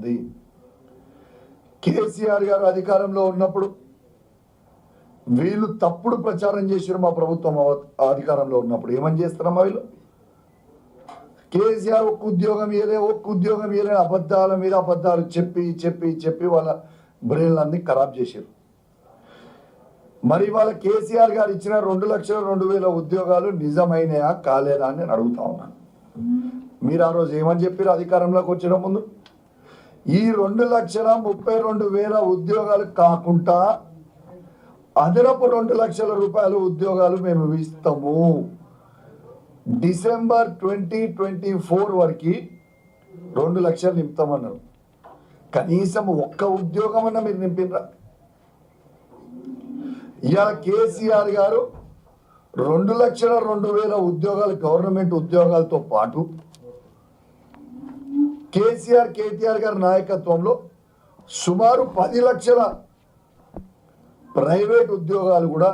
ఉంది. కేసీఆర్ గారు అధికారంలో ఉన్నప్పుడు వీళ్ళు తప్పుడు ప్రచారం చేశారు మా ప్రభుత్వం అధికారంలో ఉన్నప్పుడు. ఏమని చేస్తున్నామా వీళ్ళు? కేసీఆర్ ఒక్క ఉద్యోగం ఇయలే ఒక్క ఉద్యోగం ఇయలే అబద్ధాల మీద అబద్ధాలు చెప్పి చెప్పి చెప్పి వాళ్ళ బ్రెయిన్లన్నీ ఖరాబ్ చేశారు. మరి వాళ్ళ కేసీఆర్ గారు ఇచ్చిన రెండు లక్షల రెండు వేల ఉద్యోగాలు నిజమైనయా కాలేదా అని నేను అడుగుతా ఉన్నాను మీరు ఆ రోజు ఏమని చెప్పారు అధికారంలోకి వచ్చిన ముందు? ఈ రెండు లక్షల ముప్పై రెండు వేల ఉద్యోగాలు కాకుండా అదనపు రెండు లక్షల రూపాయల ఉద్యోగాలు మేము ఇస్తాము. డిసెంబర్ ట్వంటీ ట్వంటీ ఫోర్ వరకు రెండు లక్షలు నింపుతామన్నారు. కనీసం ఒక్క ఉద్యోగం అన్న మీరు నింపినరా? ఇవాళ కేసీఆర్ గారు రెండు లక్షల రెండు వేల ఉద్యోగాలు గవర్నమెంట్ ఉద్యోగాలతో పాటు కేసీఆర్ కేటీఆర్ గారి నాయకత్వంలో సుమారు పది లక్షల ప్రైవేట్ ఉద్యోగాలు కూడా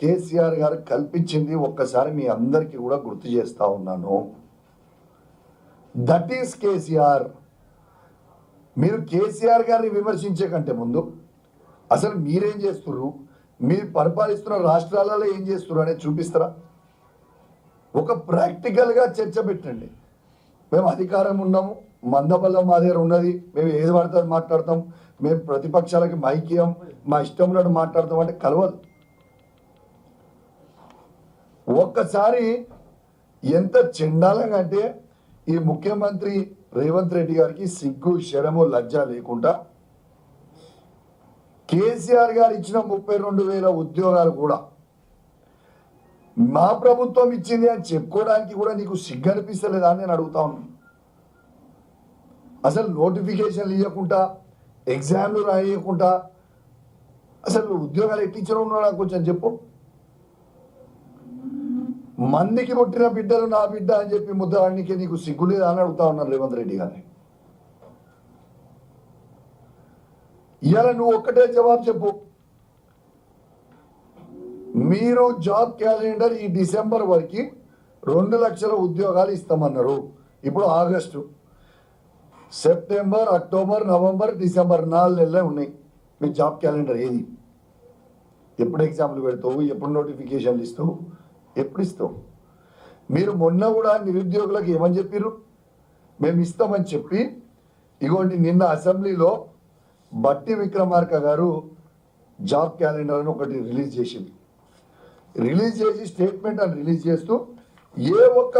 కేసీఆర్ గారు కల్పించింది. ఒక్కసారి మీ అందరికీ కూడా గుర్తు చేస్తా ఉన్నాను. That is KCR. మీరు కేసీఆర్ గారిని విమర్శించే కంటే ముందు అసలు మీరేం చేస్తున్నారు మీరు పరిపాలిస్తున్న రాష్ట్రాలలో ఏం చేస్తున్నారు అనేది చూపిస్తారా? ఒక ప్రాక్టికల్గా చర్చ పెట్టండి. మేము అధికారం ఉన్నాము. మందబలం మా దగ్గర ఉన్నది. మేము ఏది పడితే మాట్లాడతాం. మేము ప్రతిపక్షాలకి మైక్యం మా ఇష్టం ఉన్నట్టు మాట్లాడతాం అంటే కలవదు. ఒక్కసారి ఎంత చెండాలంగా అంటే ఈ ముఖ్యమంత్రి రేవంత్ రెడ్డి గారికి సిగ్గు శరము లజ్జ లేకుండా కేసీఆర్ గారు ఇచ్చిన ముప్పై రెండు వేల ఉద్యోగాలు కూడా మా ప్రభుత్వం ఇచ్చింది అని చెప్పుకోవడానికి కూడా నీకు సిగ్గు అనిపిస్తలేదా అని నేను అడుగుతా ఉన్నాను అసలు నోటిఫికేషన్లు ఇవ్వకుండా ఎగ్జామ్లు రాయకుండా అసలు ఉద్యోగాలు ఎట్టించడం ఉన్నాడు నాకు కొంచెం చెప్పు. మందికి పుట్టిన బిడ్డలు నా బిడ్డ అని చెప్పి ముద్దానికి నీకు సిగ్గులేదు అని అడుగుతా ఉన్నారు రేవంత్ రెడ్డి గారిని. ఇవాళ నువ్వు ఒక్కటే జవాబు చెప్పు. మీరు జాబ్ క్యాలెండర్ ఈ డిసెంబర్ వరకు రెండు లక్షల ఉద్యోగాలు ఇస్తామన్నారు. ఇప్పుడు August. September October November December నాలుగు నెలలే ఉన్నాయి. మీ జాబ్ క్యాలెండర్ ఏది? ఎప్పుడు ఎగ్జామ్లు పెడతావు? ఎప్పుడు నోటిఫికేషన్లు ఇస్తావు? ఎప్పుడు ఇస్తావు? మీరు మొన్న కూడా నిరుద్యోగులకు ఏమని చెప్పారు మేము ఇస్తామని చెప్పి ఇగోండి నిన్న అసెంబ్లీలో బట్టి విక్రమార్క గారు జాబ్ క్యాలెండర్ అని ఒకటి రిలీజ్ చేసింది. రిలీజ్ చేసి స్టేట్మెంట్ అని రిలీజ్ చేస్తూ ఏ ఒక్క